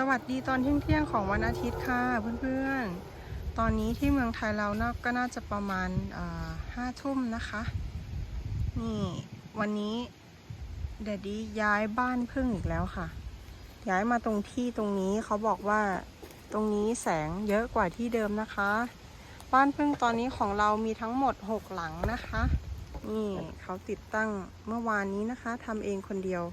สวัสดีตอนเที่ยงๆของวันอาทิตย์ค่ะเพื่อนๆ ตอนนี้ที่เมืองไทยเรานาก็น่าจะประมาณห้าทุ่มนะคะ นี่วันนี้เดดดี้ย้ายบ้านพึ่งอีกแล้วค่ะ ย้ายมาตรงที่ตรงนี้เขาบอกว่าตรงนี้แสงเยอะกว่าที่เดิมนะคะ บ้านพึ่งตอนนี้ของเรามีทั้งหมด6หลังนะคะ นี่เขาติดตั้งเมื่อวานนี้นะคะทำเองคนเดียว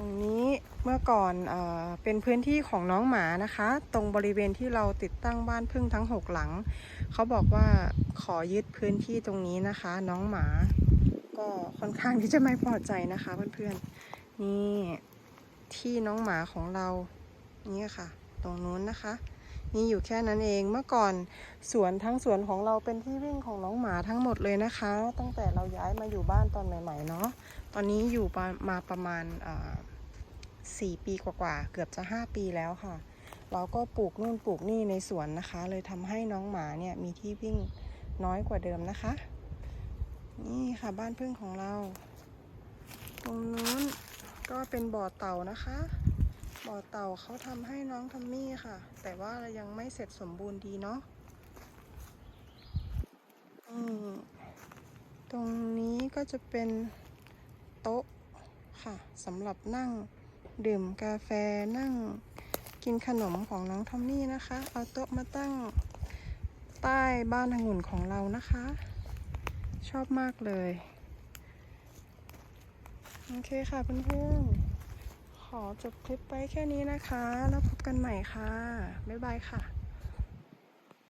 ตรงนี้เมื่อก่อนเอเป็นพื้นที่ของน้องหมานะคะ ตรงบริเวณที่เราติดตั้งบ้านพึ่งทั้ง 6 หลัง เขาบอกว่าขอยึดพื้นที่ตรงนี้นะคะ น้องหมา ก็ค่อนข้างที่จะไม่พอใจนะคะเพื่อนๆนี่ที่น้องหมาของเรานี่ค่ะ ตรงนู้นนะคะ นี่อยู่แค่นั้นเองเมื่อก่อนสวนทั้งสวนของเราเป็นที่วิ่งของน้องหมาทั้งหมดเลยนะคะ ตั้งแต่เราย้ายมาอยู่บ้านตอนใหม่ๆเนาะตอนนี้อยู่มามาประมาณสี่ปีกว่าๆเกือบจะห้าปีแล้วค่ะ เราก็ปลูกนู่นปลูกนี่ในสวนนะคะ เลยทำให้น้องหมาเนี่ยมีที่วิ่งน้อยกว่าเดิมนะคะ นี่ค่ะบ้านพึ่งของเรา ตรงนู้นก็เป็นบ่อเต่านะคะ บ่อเต่าเขาทำให้น้องทอมมี่ค่ะ แต่ว่ายังไม่เสร็จสมบูรณ์ดีเนาะอืมตรงนี้ก็จะเป็นโต๊ะค่ะสำหรับนั่งดื่มกาแฟนั่งกินขนมของน้องทอมมี่นะคะ เอาโต๊ะมาตั้งใต้บ้านองุ่นของเรานะคะ ชอบมากเลย โอเคค่ะเพื่อนๆ จบคลิปไปแค่นี้นะคะ แล้วพบกันใหม่ค่ะ บ๊ายบายค่ะ